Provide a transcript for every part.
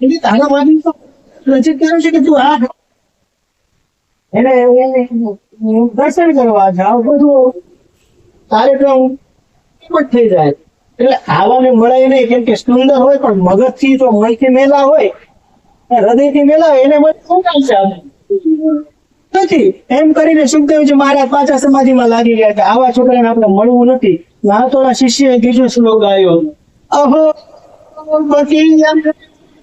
એટલે તારા માટે તો રચિત કર્યું છે કે તું આ એને એને દર્શન કરવા જાવ બધું કાર્યક્રમ જ થઈ જાય. એટલે આવાને મળે નહીં કેમ કે સુંદર હોય પણ મગજથી જો મનથી મેલા હોય. હૃદયથી મેલા હોય એને મને શું કામ છે? નથી. એમ કરીને સુખદેવજી મહારાજ પાછા સમાધિમાં લાગી ગયા કે આવા છોકરાને આપણે મળવું નથી. મહાતોના શિષ્યએ બીજો શ્લોક ગાયો. અહો બકીયમ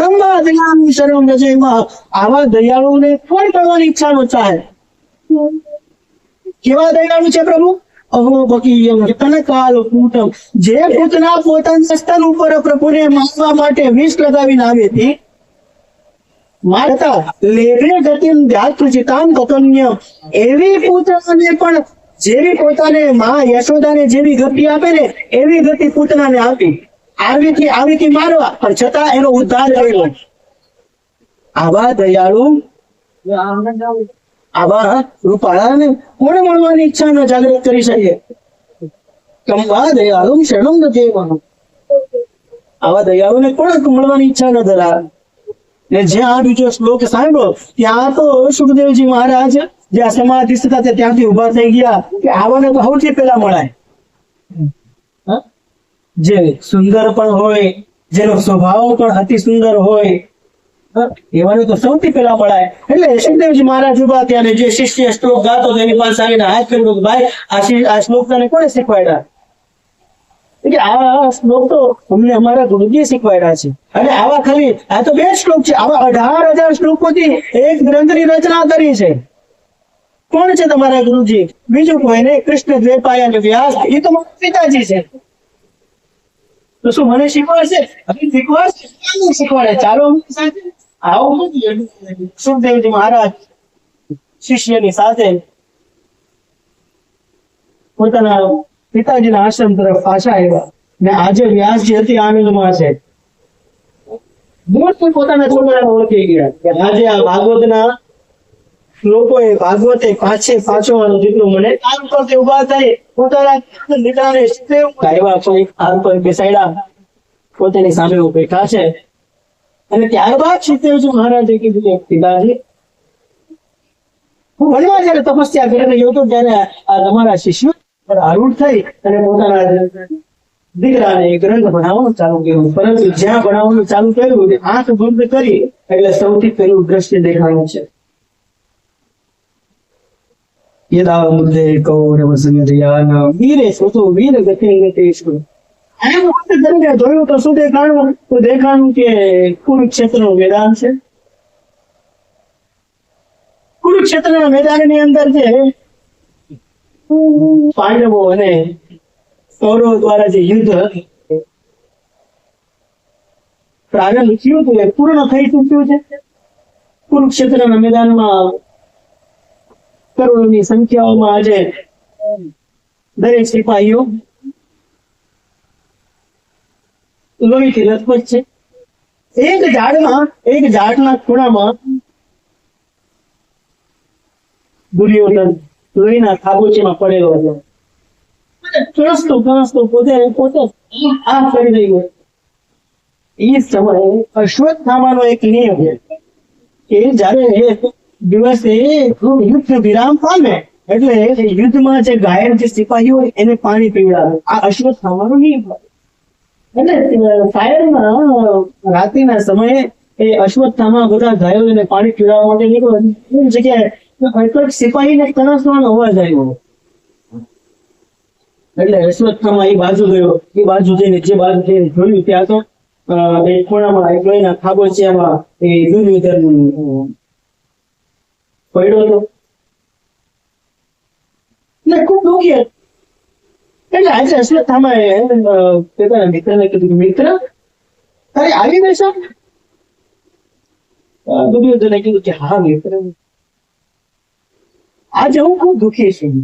કંબાદિનામ શરમ રજયમાં આવા દયાળુને કોણ કરવાની ઈચ્છા ન ચાહે કેવા દયાળુ છે પ્રભુ? પૂતના પોતાના વિષ લગાવીને આવી હતી, મારતા લેરે ગતિમ ધ્યાત્રુચિતામ કતન્ય એવી પુત્રને પણ જેવી પોતાને માં યશોદાને જેવી ગતિ આપે ને, એવી ગતિ પૂતનાને આપી. આવીથી આવીથી મારવા. પણ છતાં એનો ઉદ્ધાર કર્યો. આવા દયાળુ આવા રૂપાળાને કોણે મળવાની ઈચ્છા ન જાગૃત કરી શકીએ કંબા દયાળુ શરણમ નથી આવા દયાળુને કોણ મળવાની ઈચ્છા ન ધરાવે? ને જ્યાં બીજો શ્લોક સાંભળ્યો ત્યાં તો સુખદેવજી મહારાજ જ્યાં સમાધિ હતા, ત્યાંથી ઊભા થઈ ગયા કે આવાને તો સૌથી પહેલા મળાય? જે સુંદર પણ હોય, જેનો સ્વભાવ પણ અતિ સુંદર હોય એવાનું તો સૌથી પહેલા મળાય એટલે સુખદેવજી મહારાજ ઊભા ત્યાં જે શિષ્ય શ્લોક ગાતો હતો, એની પાસે આવીને હાથ કર્યો ભાઈ, આ આ શ્લોક તને કોને શીખવાડ્યા? એટલે આ શ્લોક તો અમને અમારા ગુરુજીએ શીખવાડ્યા છે. અને આવા ખાલી, આ તો બે શ્લોક છે, આવા અઢાર હજાર શ્લોકોથી એક ગ્રંથની રચના કરી છે. કોણ છે તમારા ગુરુજી? બીજું કોઈ નહીં, કૃષ્ણ દ્વૈપાયન વ્યાસ એ તો મારા પિતાજી છે. તો શું મને શીખવાડશે? હવે શીખવાડશે? શીખવાડે? ચાલો. આવો સુખદેવજી મહારાજ, શિષ્યની સાથે પોતાના પિતાજીના આશ્રમ તરફ પાછા આવ્યા ને આજે વ્યાસજી અતિ આનંદમાં છે. દૂરથી પોતાના છોકરાને ઓળખી ગયા કે આજે આ ભાગવતના લોકોએ ભાગવતે પાછે પાછોવાનું જેટલું મને આ ઉપરથી ઊભા થઈ પોતાના દીકરાને ઉપર બેસાડ્યા, પોતાની સામે બેઠા છે. અને ત્યારબાદ શિવદેવજી મહારાજે કીધું પિતાજી, હું વનમાં જયારે તપસ્યા કરીને ગયો ત્યારે આ તમારા શિષ્યો પર આરૂઢ થઈ અને પોતાના દીકરાને ગ્રંથ ભણાવવાનું ચાલુ કર્યું. પરંતુ જ્યાં ભણાવવાનું ચાલુ કર્યું આંખ બંધ કરી, એટલે સૌથી પહેલું દ્રશ્ય દેખાયું છે. સુતો વીર ગતિ ગતિષુ એમ વાત કરીને જોયું તો શું દેખાણું તો દેખાણું કે કુરુક્ષેત્રનું મેદાન છે કુરુક્ષેત્રના મેદાનની અંદર છે પાંડવો અને કૌરવો દ્વારા જે યુદ્ધ પ્રારંભ થયું હતું એ પૂર્ણ થઈ ચૂક્યું છે કુરુક્ષેત્રના મેદાનમાં કરોડોની સંખ્યાઓમાં આજે દરેક સિપાહીઓ લોહીથી લથપથ છે. એક ઝાડમાં, એક ઝાડના ખૂણામાં દુર્યોધન લોહીના ખાબોચીમાં પડેલો હતો. કણસતો કણસતો પોતે પોતે આ કરી રહ્યો એ સમયે અશ્વત્થામાનો એક નિયમ છે કે જયારે દિવસે યુદ્ધ વિરામ પામે. એટલે યુદ્ધમાં જે ઘાયલ જે સિપાહી હોય એને પાણી પીવડાવે. આ નિયમ હોય એટલે ફાયરમાં રાત્રિના સમયે એ અશ્વત્થામા બધા ઘાયલોને પાણી પીવડાવવા માટે નીકળ્યો. જગ્યાએ સિપાહીને કણસવાનો અવાજ આવ્યો. એટલે અશ્વત્થામા એ બાજુ ગયો. એ બાજુ જઈને જે બાજુ જઈને જોયું ત્યાં તો અ, એ ખૂણામાં એક લોહીના ખાબોચિયામાં એ દુર્યોધન પડ્યો હતો? ને ખૂબ દુઃખી હતો. એટલે આજે અશ્વત્થામાએ અ, પોતાના મિત્રને કીધું મિત્ર તારે આવી બેસા દુર્યોધને કીધું કે હા મિત્ર. આજે હું ખૂબ દુઃખી છું.